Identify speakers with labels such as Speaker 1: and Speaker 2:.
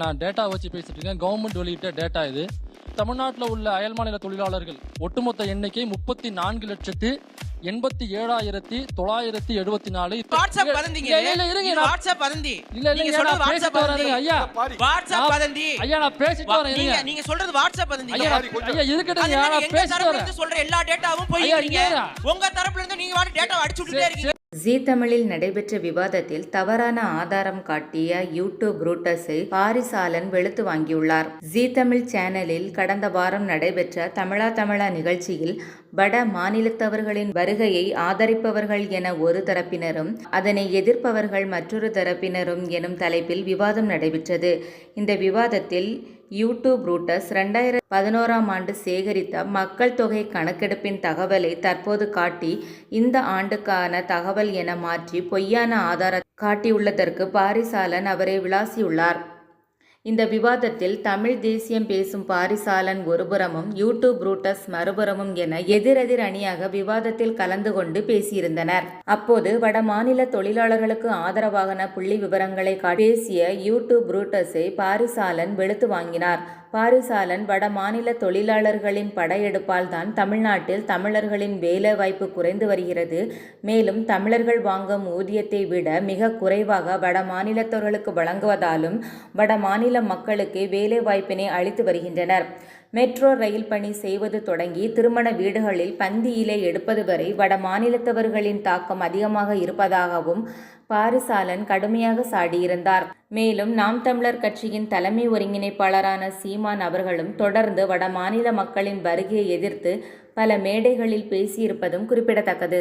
Speaker 1: நான் டேட்டா வச்சு பேசிட்டு இருக்கேன். கவர்மெண்ட் வெளியிட்ட டேட்டா இது. தமிழ்நாட்டில் உள்ள அயல் மாநில தொழிலாளர்கள் ஒட்டுமொத்த எண்ணிக்கை முப்பத்தி நான்கு லட்சத்து எண்பத்தி ஏழாயிரத்தி தொள்ளாயிரத்தி எழுபத்தி நாலு
Speaker 2: வாட்ஸ்அப்
Speaker 1: இல்ல, இருங்க, நான்
Speaker 2: வாட்ஸ்அப் வதந்தி
Speaker 1: இல்ல இல்ல
Speaker 2: நீங்க சொல்றது வாட்ஸ்அப்
Speaker 1: ஐயா.
Speaker 2: வாட்ஸ்அப்
Speaker 1: நான்-
Speaker 2: வதந்தி
Speaker 1: ஐயா நான் பேசிட்டு வரேன்
Speaker 2: நீங்க சொல்றது வாட்ஸ்அப் வதந்தி
Speaker 1: ஐயா நான்- ஐயா இருக்கட்டும்
Speaker 2: அது
Speaker 1: ஐயா
Speaker 2: மாதிரி
Speaker 1: நான்
Speaker 2: எங்க
Speaker 1: பேசிட்டு
Speaker 2: தரப்புல
Speaker 1: வரேன்
Speaker 2: இருந்து சொல்ற எல்லா டேட்டாவும்? உங்க தரப்புல இருந்து நீங்க வாட்டு டேட்டா அடிச்சு விட்டுட்டே இருக்கீங்க.
Speaker 3: ஜீ தமிழில் நடைபெற்ற விவாதத்தில் தவறான ஆதாரம் காட்டிய யூடியூப் புரூட்டஸை பாரிசாலன் வெளுத்து வாங்கியுள்ளார். ஜீ தமிழ் சேனலில் கடந்த வாரம் நடைபெற்ற தமிழா தமிழா நிகழ்ச்சியில் வட மாநிலத்தவர்களின் வருகையை ஆதரிப்பவர்கள் என ஒரு தரப்பினரும் அதனை எதிர்ப்பவர்கள் மற்றொரு தரப்பினரும் எனும் தலைப்பில் விவாதம் நடைபெற்றது. இந்த விவாதத்தில் யூடியூப் ரூட்டஸ் ரெண்டாயிரத்தி பதினோராம் ஆண்டு சேகரித்த மக்கள் தொகை கணக்கெடுப்பின் தகவலை தற்போது காட்டி இந்த ஆண்டுக்கான தகவல் என மாற்றி பொய்யான ஆதார காட்டியுள்ளதற்கு பாரிசாலன் அவரை விளாசியுள்ளார். இந்த விவாதத்தில் தமிழ் தேசியம் பேசும் பாரிசாலன் ஒருபுறமும் யூடியூப் ரூட்டஸ் மறுபுறமும் என எதிரெதிர் அணியாக விவாதத்தில் கலந்து கொண்டு பேசியிருந்தனர். அப்போது வட மாநில தொழிலாளர்களுக்கு ஆதரவான புள்ளி விவரங்களை பேசிய யூடியூப் ரூட்டஸை பாரிசாலன் வெளுத்து வாங்கினார். பாரிசாலன் வட மாநில தொழிலாளர்களின் படையெடுப்பால் தான் தமிழ்நாட்டில் தமிழர்களின் வேலைவாய்ப்பு குறைந்து வருகிறது. மேலும் தமிழர்கள் வாங்கும் ஊதியத்தை விட மிக குறைவாக வட மாநிலத்தவர்களுக்கு வழங்குவதாலும் வட மாநில மக்களுக்கு வேலைவாய்ப்பினை அளித்து வருகின்றனர். மெட்ரோ ரயில் பணி செய்வது தொடங்கி திருமண வீடுகளில் பந்தியிலே எடுப்பது வரை வட மாநிலத்தவர்களின் தாக்கம் அதிகமாக இருப்பதாகவும் பாரிசாலன் கடுமையாக சாடியிருந்தார். மேலும் நாம் தமிழர் கட்சியின் தலைமை ஒருங்கிணைப்பாளரான சீமான் அவர்களும் தொடர்ந்து வட மாநில மக்களின் வருகையை எதிர்த்து பல மேடைகளில் பேசியிருப்பதும் குறிப்பிடத்தக்கது.